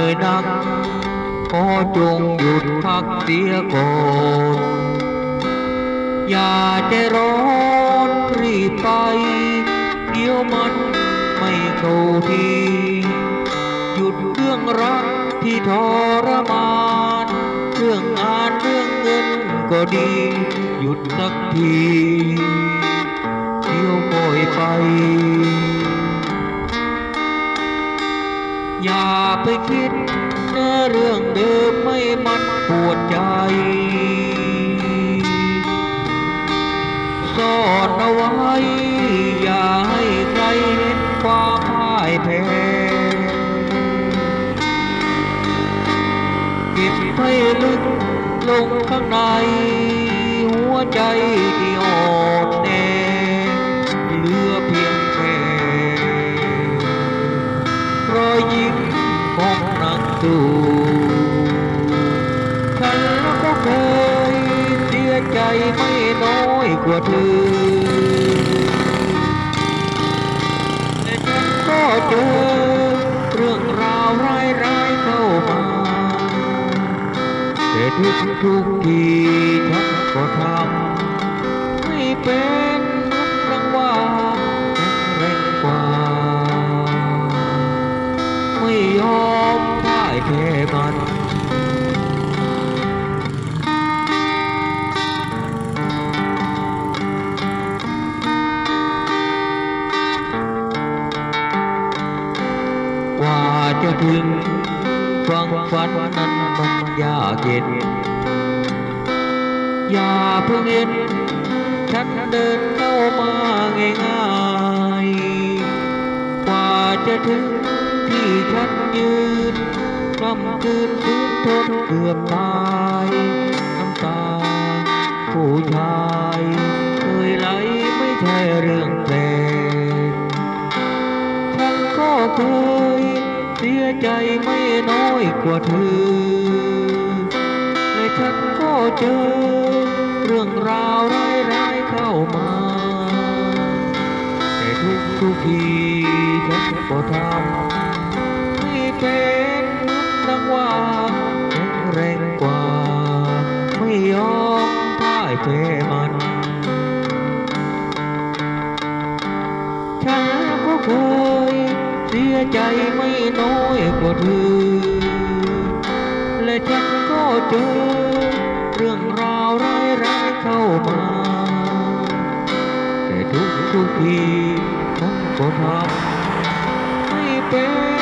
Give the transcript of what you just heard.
นื่อยนัก ขอจงหยุดพักเสียก่อนอย่าใจร้อนรีบไป เดี๋ยวมันไม่เข้าทีหยุดเรื่องรักที่ทรมาน เรื่องงานเรื่องเงินก็ดี หยุดสักที เดี๋ยวปล่อยไป อย่าไปคิดเนื้อเรื่องเดิมไม่มันปวดใจซ่อนเอาไว้อย่าให้ใครเห็นความพ่ายแพ้เก็บให้ลึกลงข้างในหัวใจ ตูฉันก็เคยเสียใจไม่น้อยกว่าเธอแต่ฉันก็เจอเรื่องราวร้ายๆเข้ามาแต่ทุกทุกทีฉันก็ทำให้เป็นเหมือน แพ้มันกว่าจะถึงฟังฝันนั้นมันยากเย็น อย่าเพิ่งเห็นฉันเดินเข้ามาง่ายๆกว่าจะถึงที่ฉันยืน กำคืนฟื้นทนเกือบตายน้ำตา ผู้ชายเคยไหลไม่ใช่เรื่องแปลกฉันก็เคยเสียใจไม่น้อยกว่าเธอและฉันก็เจอ เรื่องราวร้ายๆเข้ามา แต่ทุกทุกทีฉันก็ทำให้เป็นเหมือ นังว่าแข็งแรงกว่า ไม่ยอมพ่ายแพ้มัน ฉันก็เคยเสียใจไม่น้อยกว่าเธอ และฉันก็เจอ เรื่องราวร้ายๆเข้ามา แต่ทุกทุกทีฉันก็ทำให้เป็น